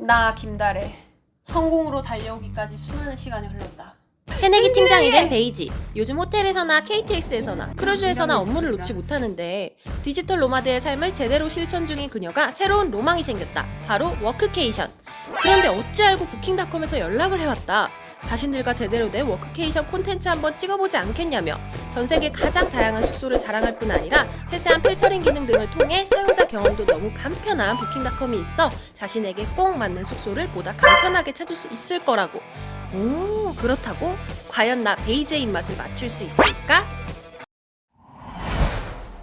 나 김달애 성공으로 달려오기까지 수많은 시간이 흘렀다. 새내기 팀장이 된 베이지. 요즘 호텔에서나 KTX에서나 크루즈에서나 업무를 놓지 못하는데 디지털 노마드의 삶을 제대로 실천 중인 그녀가 새로운 로망이 생겼다. 바로 워크케이션. 그런데 어찌 알고 부킹닷컴에서 연락을 해왔다. 자신들과 제대로 된 워크케이션 콘텐츠 한번 찍어보지 않겠냐며 전 세계 가장 다양한 숙소를 자랑할 뿐 아니라 세세한 필터링 기능 등을 통해 사용자 경험도 너무 간편한 부킹닷컴이 있어 자신에게 꼭 맞는 숙소를 보다 간편하게 찾을 수 있을 거라고 오, 그렇다고? 과연 나 베이지의 입맛을 맞출 수 있을까?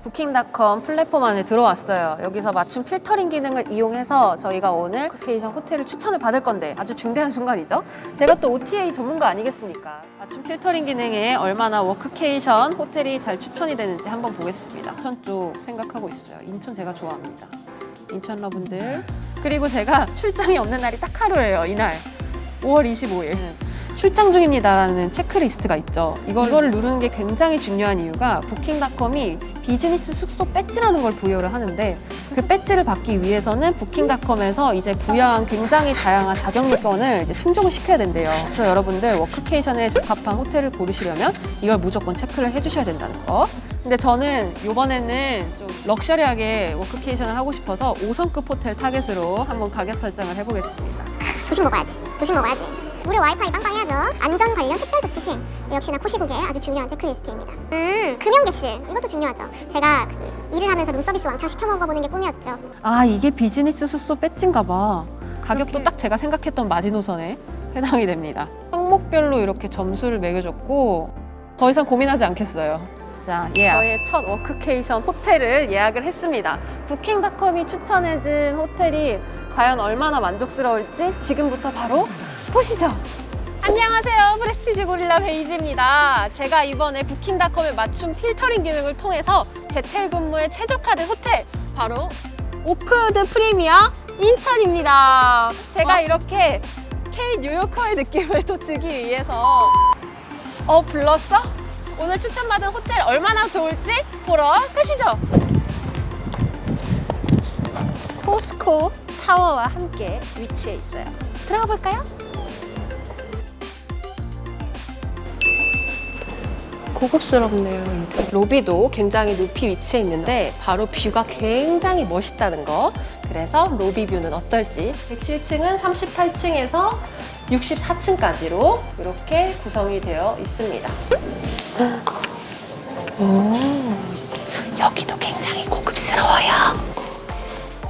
부킹닷컴 플랫폼 안에 들어왔어요. 여기서 맞춤 필터링 기능을 이용해서 저희가 오늘 워크케이션 호텔을 추천을 받을 건데 아주 중대한 순간이죠. 제가 또 OTA 전문가 아니겠습니까? 맞춤 필터링 기능에 얼마나 워크케이션 호텔이 잘 추천이 되는지 한번 보겠습니다. 인천 쪽 생각하고 있어요. 인천 제가 좋아합니다. 인천 러분들. 그리고 제가 출장이 없는 날이 딱 하루예요. 이날. 5월 25일. 출장 중입니다라는 체크리스트가 있죠. 이걸, 이거를 누르는 게 굉장히 중요한 이유가 부킹닷컴이 비즈니스 숙소 배지라는 걸 부여를 하는데 그 배지를 받기 위해서는 부킹닷컴에서 이제 부여한 굉장히 다양한 자격 요건을 이제 충족을 시켜야 된대요. 그래서 여러분들 워크케이션에 적합한 호텔을 고르시려면 이걸 무조건 체크를 해주셔야 된다는 거. 근데 저는 이번에는 좀 럭셔리하게 워크케이션을 하고 싶어서 5성급 호텔 타겟으로 한번 가격 설정을 해보겠습니다. 조심 먹어야지. 조심 먹어야지. 무료 와이파이 빵빵해야죠. 안전 관련 특별 조치 시행. 역시나 코시국의 아주 중요한 체크리스트입니다. 음, 금연객실. 이것도 중요하죠. 제가 그 일을 하면서 룸서비스 왕창 시켜 먹어보는 게 꿈이었죠. 아 이게 비즈니스 숙소 배지인가 봐 가격도 딱 제가 생각했던 마지노선에 해당이 됩니다 항목별로 이렇게 점수를 매겨줬고 더 이상 고민하지 않겠어요 자, 예. 저의 첫 워크케이션 호텔을 예약을 했습니다 부킹닷컴이 추천해준 호텔이 과연 얼마나 만족스러울지 지금부터 바로 보시죠 안녕하세요. 프레스티지 고릴라 베이지입니다. 제가 이번에 부킹닷컴의 맞춤 필터링 기능을 통해서 재택근무에 최적화된 호텔 바로 오크우드 프리미어 인천입니다. 제가 이렇게 K 뉴요커의 느낌을 또 주기 위해서 어 불렀어? 오늘 추천받은 호텔 얼마나 좋을지 보러 가시죠. 포스코 타워와 함께 위치해 있어요. 들어가 볼까요? 고급스럽네요. 로비도 굉장히 높이 위치해 있는데 바로 뷰가 굉장히 멋있다는 거. 그래서 로비 뷰는 어떨지. 객실층은 38층에서 64층까지로 이렇게 구성이 되어 있습니다. 오, 여기도 굉장히 고급스러워요.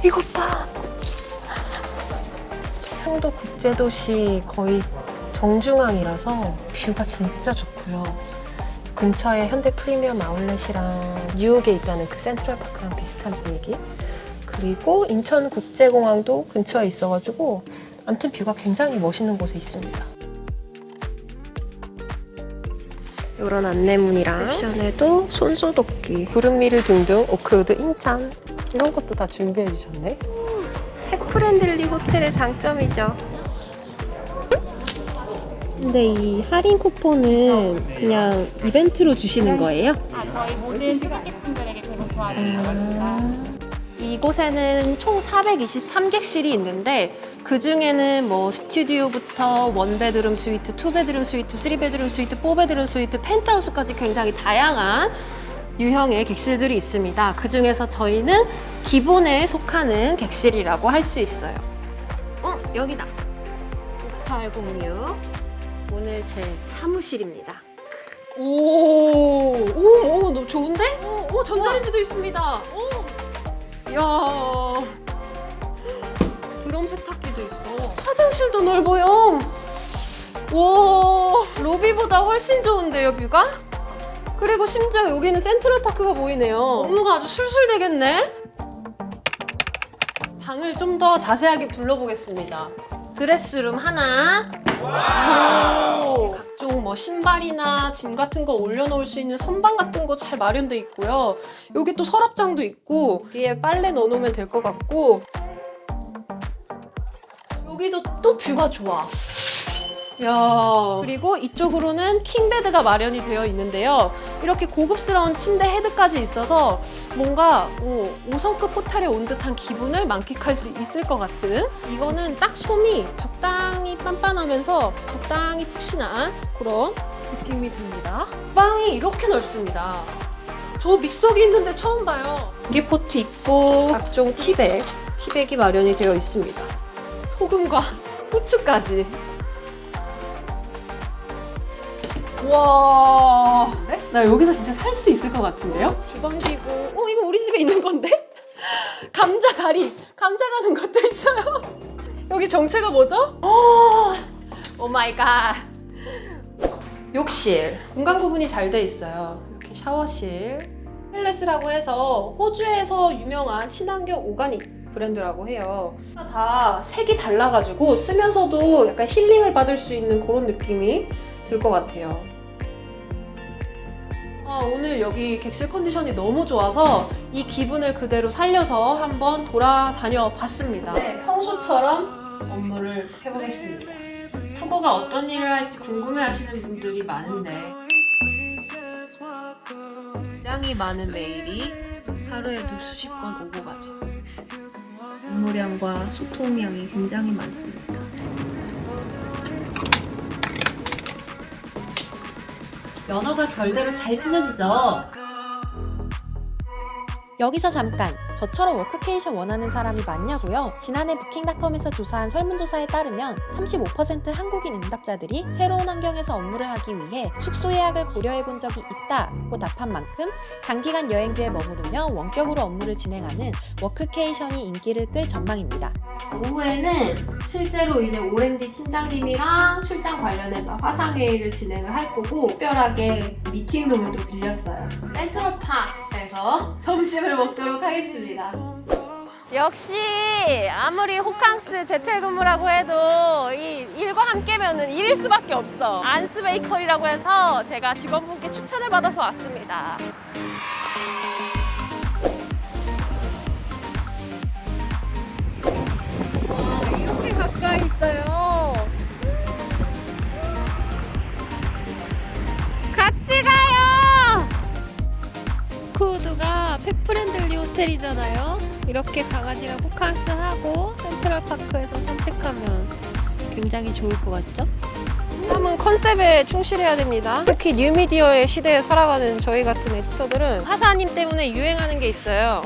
이것 봐. 상도 국제도시 거의 정중앙이라서 뷰가 진짜 좋고요. 근처에 현대 프리미엄 아울렛이랑 뉴욕에 있다는 그 센트럴 파크랑 비슷한 분위기. 그리고 인천 국제공항도 근처에 있어가지고 아무튼 뷰가 굉장히 멋있는 곳에 있습니다. 이런 안내문이랑 옵션에도 손소독기, 구름미를 등등 오크우드 인천 이런 것도 다 준비해 주셨네. 펫프렌들리 호텔의 장점이죠. 근데 이 할인 쿠폰은 그냥 이벤트로 주시는 거예요? 아, 저희 모든 승객분들에게 제공 도와드리고 이곳에는 총 423객실이 있는데 그 중에는 뭐 스튜디오부터 원베드룸 스위트, 투베드룸 스위트, 쓰리베드룸 스위트, 포베드룸 스위트, 펜트하우스까지 굉장히 다양한 유형의 객실들이 있습니다. 그 중에서 저희는 기본에 속하는 객실이라고 할 수 있어요. 어, 여기다. 5806. 오늘 제 사무실입니다. 오, 오, 오, 너무 좋은데? 오, 오 전자레인지도 있습니다. 오, 이야. 드럼 세탁기도 있어. 화장실도 넓어요. 오, 로비보다 훨씬 좋은데요, 뷰가? 그리고 심지어 여기는 센트럴 파크가 보이네요. 업무가 아주 술술 되겠네? 방을 좀 더 자세하게 둘러보겠습니다. 드레스룸 하나. 오, 각종 뭐 신발이나 짐 같은 거 올려놓을 수 있는 선반 같은 거 잘 마련돼 있고요. 여기 또 서랍장도 있고 여기에 빨래 넣어놓으면 될 것 같고 여기도 또 뷰가 좋아. 야 그리고 이쪽으로는 킹베드가 마련이 되어 있는데요. 이렇게 고급스러운 침대 헤드까지 있어서 뭔가 오, 5성급 호텔에 온 듯한 기분을 만끽할 수 있을 것 같은 이거는 딱 솜이 적당히 빤빤하면서 적당히 푹신한 그런 느낌이 듭니다. 빵이 이렇게 넓습니다. 저 믹서기 있는데 처음 봐요. 기포트 있고 각종 티백, 티백이 마련이 되어 있습니다. 소금과 후추까지. 와, 네? 나 여기서 진짜 살 수 있을 것 같은데요? 주방기구. 어, 이거 우리 집에 있는 건데? 감자 다리, 감자 가는 것도 있어요. 여기 정체가 뭐죠? 오, 오 마이 갓. 욕실. 공간 구분이 잘 돼 있어요. 이렇게 샤워실. 헬레스라고 해서 호주에서 유명한 친환경 오가닉 브랜드라고 해요. 다 색이 달라가지고 쓰면서도 약간 힐링을 받을 수 있는 그런 느낌이 들 것 같아요. 아, 오늘 여기 객실 컨디션이 너무 좋아서 이 기분을 그대로 살려서 한번 돌아다녀 봤습니다. 네, 평소처럼 업무를 해보겠습니다. 푸고가 어떤 일을 할지 궁금해 하시는 분들이 많은데 굉장히 많은 메일이 하루에도 수십 건 오고 가죠. 업무량과 소통량이 굉장히 많습니다. 면허가 결대로 잘 찢어지죠? 여기서 잠깐 저처럼 워크케이션 원하는 사람이 많냐고요? 지난해 부킹닷컴에서 조사한 설문조사에 따르면 35% 한국인 응답자들이 새로운 환경에서 업무를 하기 위해 숙소 예약을 고려해 본 적이 있다고 답한 만큼 장기간 여행지에 머무르며 원격으로 업무를 진행하는 워크케이션이 인기를 끌 전망입니다. 오후에는 실제로 이제 오랜디 팀장님이랑 출장 관련해서 화상회의를 진행을 할 거고 특별하게 미팅룸을 또 빌렸어요. 센트럴파 크에서 점심을 먹도록 하겠습니다. 역시 아무리 호캉스 재택근무라고 해도 이 일과 함께면은 일일 수밖에 없어. 안스 베이커리라고 해서 제가 직원분께 추천을 받아서 왔습니다. 와, 이렇게 가까이 있어요. 쿠드가 펫프렌들리 호텔이잖아요. 이렇게 강아지랑 호캉스하고 센트럴파크에서 산책하면 굉장히 좋을 것 같죠? 사람은 컨셉에 충실해야 됩니다. 특히 뉴미디어의 시대에 살아가는 저희 같은 에디터들은 화사님 때문에 유행하는 게 있어요.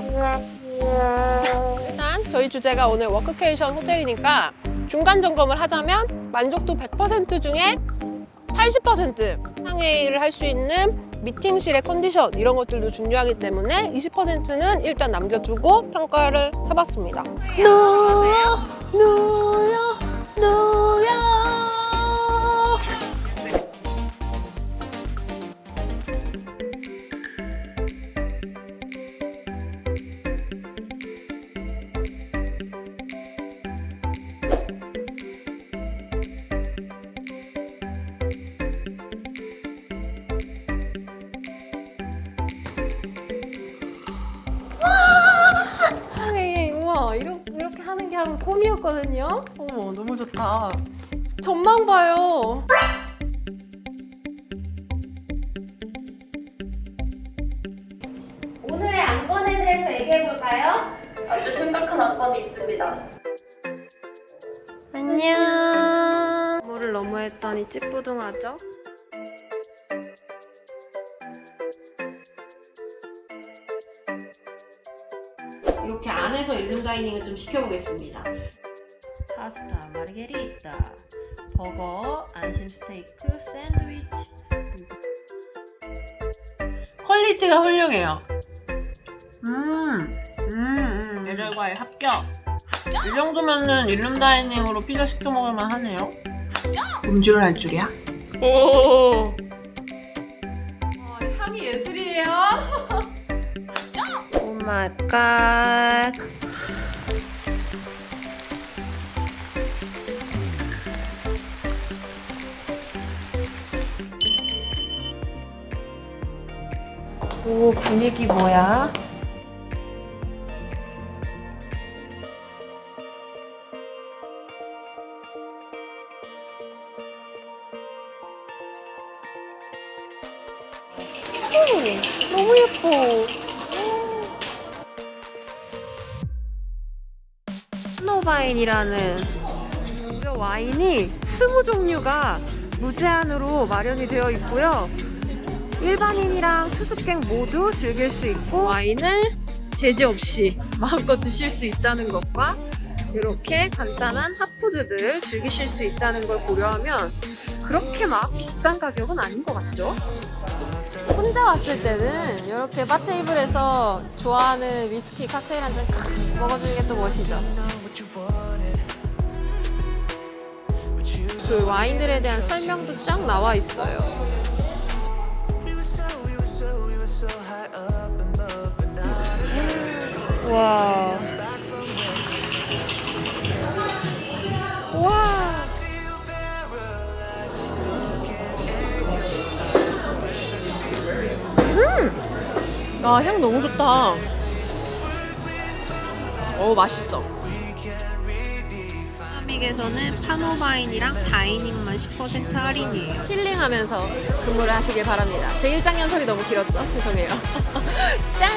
일단 저희 주제가 오늘 워크케이션 호텔이니까 중간 점검을 하자면 만족도 100% 중에 80% 상회의를 할 수 있는 미팅실의 컨디션 이런 것들도 중요하기 때문에 20%는 일단 남겨두고 평가를 해봤습니다. 누워 누워 누워 하루 꿈이었거든요. 어머 너무 좋다. 전망 봐요. 오늘의 안건에 대해서 얘기해 볼까요? 아주 심각한 안건이 있습니다. 안녕. 뭐를 너무 했더니 찌뿌둥하죠? 이렇게 안에서 일룸 다이닝을 좀 시켜보겠습니다. 파스타, 마르게리타, 버거, 안심 스테이크, 샌드위치. 퀄리티가 훌륭해요. 음, 음, 음. 예절과의 합격. 이 정도면은 일룸 다이닝으로 피자 시켜 먹을만 하네요. 음주를 할 줄이야? 오 오 마이 갓오 분위기 뭐야? 너무 예뻐. 스노바인이라는 와인이 20종류가 무제한으로 마련이 되어 있고요. 일반인이랑 투숙객 모두 즐길 수 있고 와인을 제재 없이 마음껏 드실 수 있다는 것과 이렇게 간단한 핫푸드들 즐기실 수 있다는 걸 고려하면 그렇게 막 비싼 가격은 아닌 것 같죠? 혼자 왔을 때는 이렇게 바 테이블에서 좋아하는 위스키 칵테일 한 잔 먹어주는 게 또 멋이죠. 그 와인들에 대한 설명도 쫙 나와 있어요. 와. 와. 음! 아, 향 너무 좋다. 어, 맛있어. 파믹에서는 파노바인이랑 다이닝만 10% 할인이에요. 힐링하면서 근무를 하시길 바랍니다. 제 일장 연설이 너무 길었죠? 죄송해요. 짠!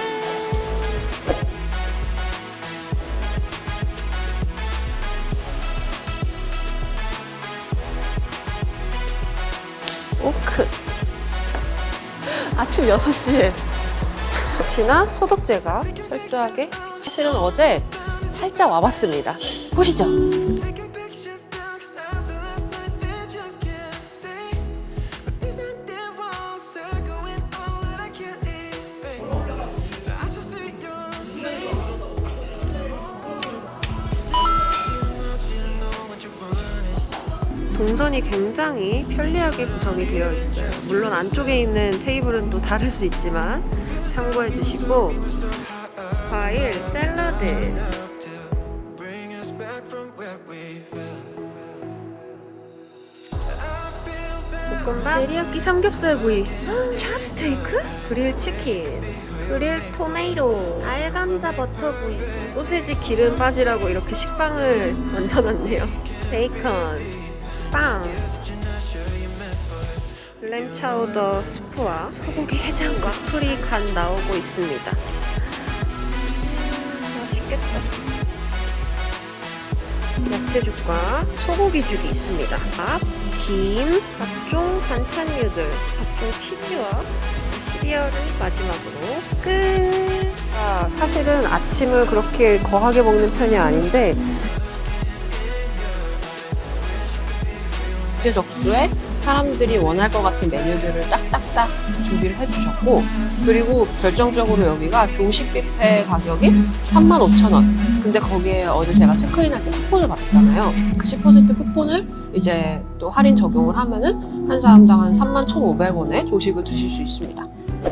오크. 아침 6시에 역시나 소독제가 철저하게 사실은 어제 살짝 와봤습니다. 보시죠. 동선이 굉장히 편리하게 구성이 되어 있어요. 물론 안쪽에 있는 테이블은 또 다를 수 있지만 참고해 주시고. 과일, 샐러드. 볶음밥, 데리야끼 삼겹살 구이, 찹스테이크, 그릴 치킨, 그릴 토메이로, 알감자 버터 구이, 소세지 기름 빠지라고 이렇게 식빵을 얹어놨네요. 베이컨, 빵, 램 차우더 스프와 소고기 해장과 풀이 간 나오고 있습니다. 음, 맛있겠다. 야채죽과 소고기죽이 있습니다. 밥, 김, 각종 반찬류들, 각종 치즈와 시리얼을 마지막으로 끝. 아, 사실은 아침을 그렇게 거하게 먹는 편이 아닌데 적수에 사람들이 원할 것 같은 메뉴들을 딱딱딱 준비를 해주셨고 그리고 결정적으로 여기가 조식 뷔페 가격이 35,000원. 근데 거기에 어제 제가 체크인할 때 쿠폰을 받았잖아요. 그 10% 쿠폰을 이제 또 할인 적용을 하면은 한 사람당 한 31,500원에 조식을 드실 수 있습니다.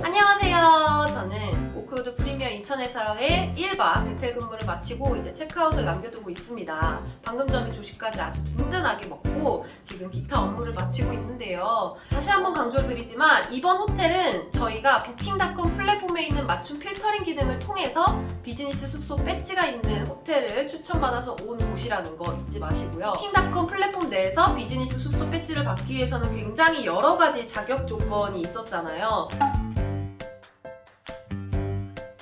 안녕하세요. 저는 오크우드 프리미어 인천에서의 1박 재택 근무를 마치고 이제 체크아웃을 남겨두고 있습니다. 방금 전에 조식까지 아주 든든하게 먹고 지금 기타 업무를 마치고 있는데요. 다시 한번 강조드리지만 이번 호텔은 저희가 부킹닷컴 플랫폼에 있는 맞춤 필터링 기능을 통해서 비즈니스 숙소 배지가 있는 호텔을 추천받아서 온 곳이라는 거 잊지 마시고요. 부킹닷컴 플랫폼 내에서 비즈니스 숙소 배지를 받기 위해서는 굉장히 여러 가지 자격 조건이 있었잖아요.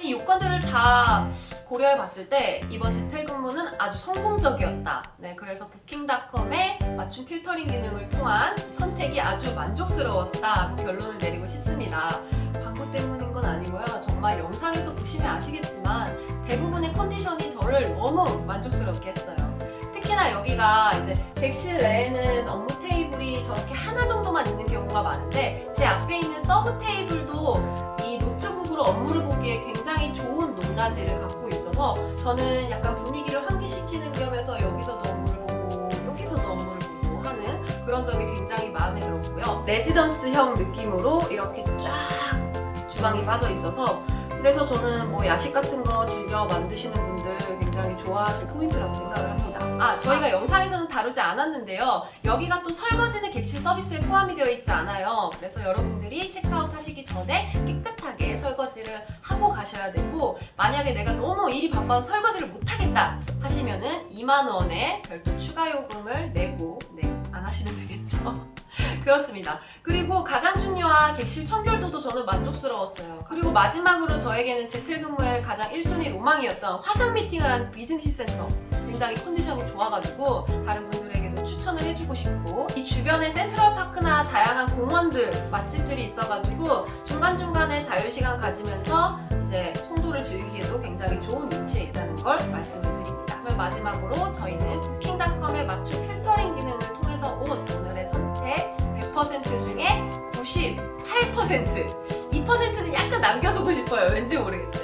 이 요건들을 다 고려해 봤을 때 이번 재택근무는 아주 성공적이었다. 네, 그래서 부킹닷컴의 맞춤 필터링 기능을 통한 선택이 아주 만족스러웠다. 결론을 내리고 싶습니다. 광고 때문인 건 아니고요. 정말 영상에서 보시면 아시겠지만 대부분의 컨디션이 저를 너무 만족스럽게 했어요. 특히나 여기가 이제 객실 내에는 업무 테이블이 저렇게 하나 정도만 있는 경우가 많은데 제 앞에 있는 서브 테이블도 이 노트북으로 업무를 보기에 굉장히 좋은 높낮이를 갖고 있어서 저는 약간 분위기를 환기시키는 겸해서 여기서도 업무를 보고 여기서도 업무를 보고 하는 그런 점이 굉장히 마음에 들었고요. 레지던스형 느낌으로 이렇게 쫙 주방이 빠져 있어서 그래서 저는 뭐 야식 같은 거 즐겨 만드시는 분들 굉장히 좋아하실 포인트라고 생각을 합니다. 아, 저희가 영상에서는 다루지 않았는데요. 여기가 또 설거지는 객실 서비스에 포함이 되어 있지 않아요. 그래서 여러분들이 체크아웃 하시기 전에 깨끗하게 설거지를 하고 가셔야 되고, 만약에 내가 너무 일이 바빠서 설거지를 못하겠다 하시면은 2만 원의 별도 추가 요금을 내고, 네, 안 하시면 되겠죠. 그렇습니다. 그리고 가장 중요한 객실 청결도도 저는 만족스러웠어요. 그리고 마지막으로 저에게는 재택근무의 가장 1순위 로망이었던 화상 미팅을 하는 비즈니스 센터. 굉장히 컨디션이 좋아가지고 다른 분들에게도 추천을 해주고 싶고 이 주변에 센트럴파크나 다양한 공원들, 맛집들이 있어가지고 중간중간에 자유시간 가지면서 이제 송도를 즐기기에도 굉장히 좋은 위치에 있다는 걸 말씀을 드립니다. 그러면 마지막으로 저희는 부킹닷컴의 맞춤 필터링 기능을 통해서 온 오늘의 선택 100% 중에 98% 2%는 약간 남겨두고 싶어요. 왠지 98%